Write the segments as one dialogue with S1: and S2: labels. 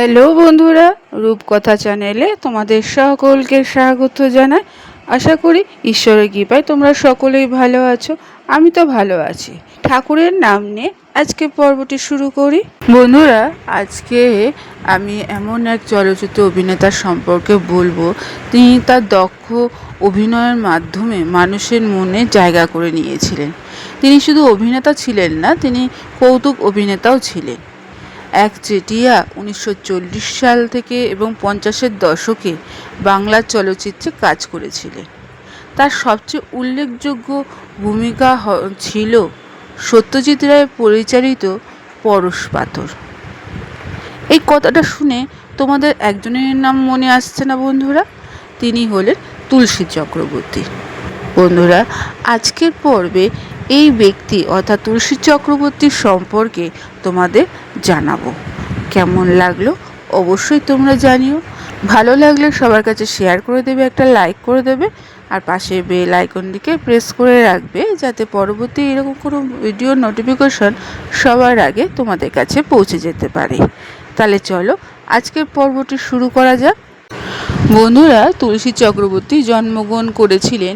S1: Hello বন্ধুরা, রূপকথা চ্যানেলে তোমাদের সকলকে স্বাগত জানাই। আশা করি ঈশ্বরের কৃপায় তোমরা সকলেই ভালো আছো, আমি তো ভালো আছি। ঠাকুরের নাম নিয়ে আজকে পর্বটি শুরু করি। বন্ধুরা, আজকে আমি এমন এক চলচ্চিত্র অভিনেতার সম্পর্কে বলব। তিনি তার দক্ষ অভিনয়ের মাধ্যমে মানুষের মনে জায়গা করে নিয়েছিলেন। তিনি শুধু অভিনেতা ছিলেন না, তিনি কৌতুক অভিনেতাও ছিলেন। এক চেটিয়া উনিশশো চল্লিশ সাল থেকে এবং পঞ্চাশের দশকে বাংলা চলচ্চিত্রে কাজ করেছিলেন। তার সবচেয়ে উল্লেখযোগ্য ভূমিকা ছিল সত্যজিৎ রায় পরিচালিত পরশ পাথর। এই কথাটা শুনে তোমাদের একজনের নাম মনে আসছে না বন্ধুরা, তিনি হলেন তুলসী চক্রবর্তী। বন্ধুরা, আজকের পর্বে এই ব্যক্তি অর্থাৎ তুলসী চক্রবর্তীর সম্পর্কে তোমাদের জানাব। কেমন লাগল অবশ্যই তোমরা জানিও। ভালো লাগলে সবার কাছে শেয়ার করে দেবে, একটা লাইক করে দেবে, আর পাশে বেল আইকনটিকে প্রেস করে রাখবে যাতে পরবর্তী এরকম কোনো ভিডিও নোটিফিকেশন সবার আগে তোমাদের কাছে পৌঁছে যেতে পারে। তাহলে চলো আজকের পর্বটি শুরু করা যাক। বন্ধুরা, তুলসী চক্রবর্তী জন্মগ্রহণ করেছিলেন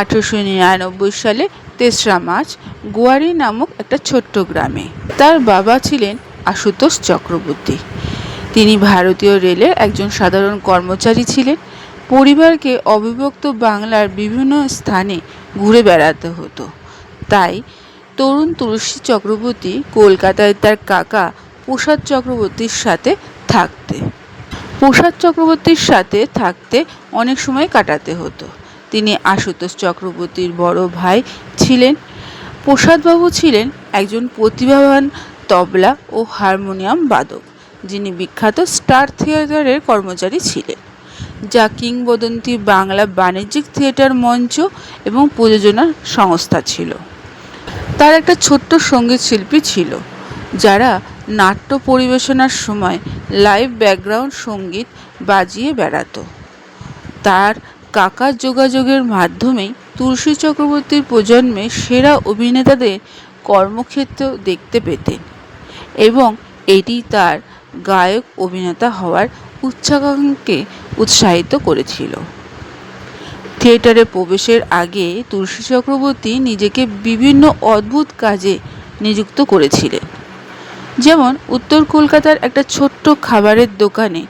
S1: আঠেরোশো নিরানব্বই সালে তেসরা মার্চ গোয়ারি নামক একটা ছোট্ট গ্রামে। তার বাবা ছিলেন আশুতোষ চক্রবর্তী। তিনি ভারতীয় রেলের একজন সাধারণ কর্মচারী ছিলেন। পরিবারকে অবিভক্ত বাংলার বিভিন্ন স্থানে ঘুরে বেড়াতে হতো। তাই তরুণ তুলসী চক্রবর্তী কলকাতায় তার কাকা প্রসাদ চক্রবর্তীর সাথে থাকতে প্রসাদ চক্রবর্তীর সাথে থাকতে অনেক সময় কাটাতে হতো। তিনি আশুতোষ চক্রবর্তীর বড় ভাই ছিলেন। প্রসাদবাবু ছিলেন একজন প্রতিভাবান তবলা ও হারমোনিয়াম বাদক, যিনি বিখ্যাত স্টার থিয়েটারের কর্মচারী ছিলেন। যা কিংবদন্তি বাংলা বাণিজ্যিক থিয়েটার মঞ্চ এবং প্রযোজনা সংস্থা ছিল। তার একটা ছোট্ট সংগীত শিল্পী ছিল, যারা নাট্য পরিবেশনার সময় লাইভ ব্যাকগ্রাউন্ড সংগীত বাজিয়ে বেড়াতো। তার কাকার যোগাযোগের মাধ্যমেই তুলসী চক্রবর্তীর প্রজন্মে সেরা অভিনেতাদের কর্মক্ষেত্র দেখতে পেতেন এবং এটি তার গায়ক অভিনেতা হওয়ার উচ্চাকাঙ্ক্ষাকে উৎসাহিত করেছিল। থিয়েটারে প্রবেশের আগে তুলসী চক্রবর্তী নিজেকে বিভিন্ন অদ্ভুত কাজে নিযুক্ত করেছিলেন। যেমন উত্তর কলকাতার একটা ছোট্ট খাবারের দোকানে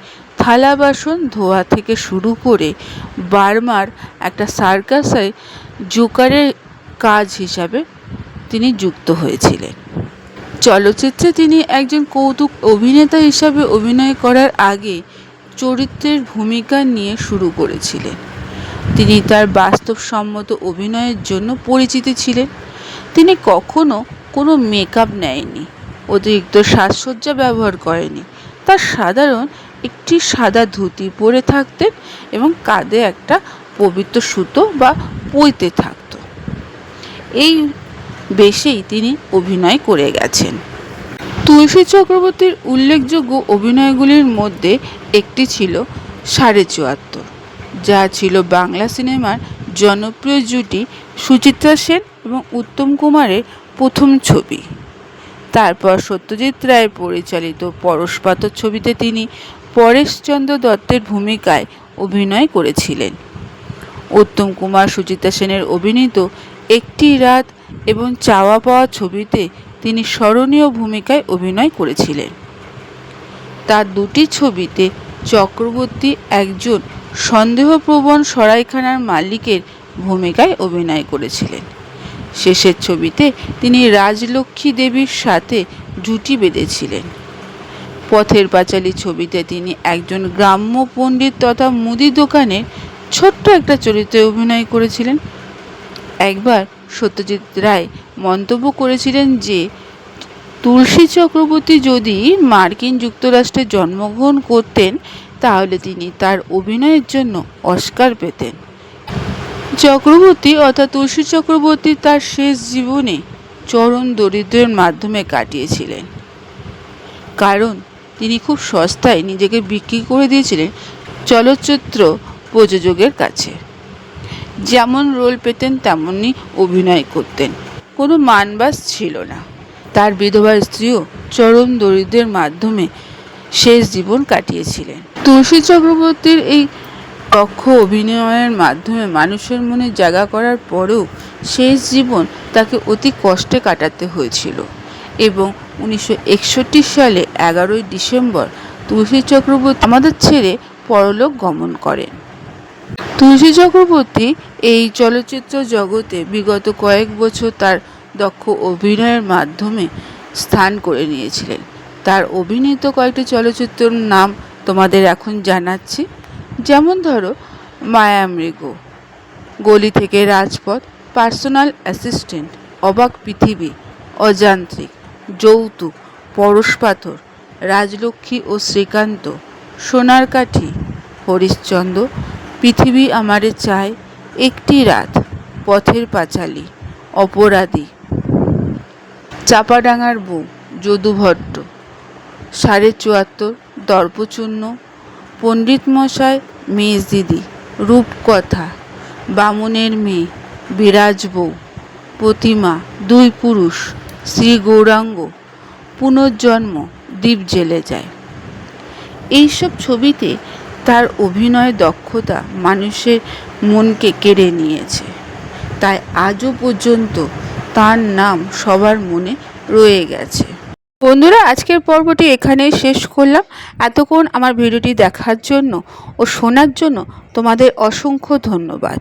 S1: থালা বাসন ধোয়া থেকে শুরু করে বার্মার একটা সার্কাসে জোকারের কাজ হিসাবে তিনি যুক্ত হয়েছিলেন। চলচ্চিত্রে তিনি একজন কৌতুক অভিনেতা হিসাবে অভিনয় করার আগে চরিত্রের ভূমিকা নিয়ে শুরু করেছিলেন। তিনি তার বাস্তবসম্মত অভিনয়ের জন্য পরিচিত ছিলেন। তিনি কখনো কোনো মেকআপ নেয়নি, অতিরিক্ত সাজসজ্জা ব্যবহার করেনি। তার সাধারণ একটি সাদা ধুতি পরে থাকতেন এবং কাঁধে একটা পবিত্র সুতো বা পইতে থাকত। এই বেশেই তিনি অভিনয় করে গেছেন। তুলসী চক্রবর্তীর উল্লেখযোগ্য অভিনয়গুলির মধ্যে একটি ছিল সাড়ে চুয়াত্তর, যা ছিল বাংলা সিনেমার জনপ্রিয় জুটি সুচিত্রা সেন এবং উত্তম কুমারের প্রথম ছবি। তারপর সত্যজিৎ রায় পরিচালিত পরশপাতর ছবিতে তিনি পরেশচন্দ্র দত্তের ভূমিকায় অভিনয় করেছিলেন। উত্তম কুমার সুচিতা সেনের অভিনীত একটি রাত এবং চাওয়া পাওয়া ছবিতে তিনি স্মরণীয় ভূমিকায় অভিনয় করেছিলেন। তার দুটি ছবিতে চক্রবর্তী একজন সন্দেহপ্রবণ সরাইখানার মালিকের ভূমিকায় অভিনয় করেছিলেন। শেষের ছবিতে তিনি রাজলক্ষ্মী দেবীর সাথে জুটি বেঁধেছিলেন। পথের পাঁচালী ছবিতে তিনি একজন গ্রাম্য পণ্ডিত তথা মুদি দোকানের ছোট্ট একটা চরিত্রে অভিনয় করেছিলেন। একবার সত্যজিৎ রায় মন্তব্য করেছিলেন যে, তুলসী চক্রবর্তী যদি মার্কিন যুক্তরাষ্ট্রে জন্মগ্রহণ করতেন, তাহলে তিনি তার অভিনয়ের জন্য অস্কার পেতেন। চক্রবর্তী অর্থাৎ তুলসী চক্রবর্তী তার শেষ জীবনে চরম দরিদ্রের মাধ্যমে কাটিয়েছিলেন। কারণ তিনি খুব সস্তায় নিজেকে বিক্রি করে দিয়েছিলেন চলচ্চিত্র প্রযোজকের কাছে। যেমন রোল পেতেন, তেমনই অভিনয় করতেন। কোনো মানবাস ছিল না। তার বিধবা স্ত্রীও চরম দরিদ্রের মাধ্যমে শেষ জীবন কাটিয়েছিলেন। তুলসী চক্রবর্তীর এই দক্ষ অভিনয়ের মাধ্যমে মানুষের মনে জায়গা করার পরেও শেষ জীবন তাকে অতি কষ্টে কাটাতে হয়েছিল। এবং উনিশশো একষট্টি সালে এগারোই ডিসেম্বর তুলসী চক্রবর্তী আমাদের ছেড়ে পরলোক গমন করেন। তুলসী চক্রবর্তী এই চলচ্চিত্র জগতে বিগত কয়েক বছর তার দক্ষ অভিনয়ের মাধ্যমে স্থান করে নিয়েছিলেন। তার অভিনীত কয়েকটি চলচ্চিত্রের নাম তোমাদের এখন জানাচ্ছি। যেমন ধরো মায়ামৃগ গলি থেকে রাজপথ, পার্সোনাল অ্যাসিস্ট্যান্ট, অবাক পৃথিবী, অযান্ত্রিক। যৌতুক পরশ পাথর রাজলক্ষ্মী ও শ্রীকান্ত সোনার কাঠি হরিশ্চন্দ্র পৃথিবী আমারে চায় একটি রাত, পথের পাঁচালী, অপরাধী। চাপাডাঙ্গার বউ যদু ভট্ট সাড়ে চুয়াত্তর, দর্পচূর্ণ পণ্ডিত মশাই মেজ দিদি রূপকথা, বামুনের মেয়ে, বিরাজ বউ, প্রতিমা, দুই পুরুষ। শ্রী গৌরাঙ্গ পুনর্জন্ম দ্বীপ জেলে যায়। এইসব ছবিতে তার অভিনয় দক্ষতা মানুষের মনকে কেড়ে নিয়েছে। তাই আজও পর্যন্ত তার নাম সবার মনে রয়ে গেছে। বন্ধুরা, আজকের পর্বটি এখানেই শেষ করলাম। এতক্ষণ আমার ভিডিওটি দেখার জন্য ও শোনার জন্য তোমাদের অসংখ্য ধন্যবাদ।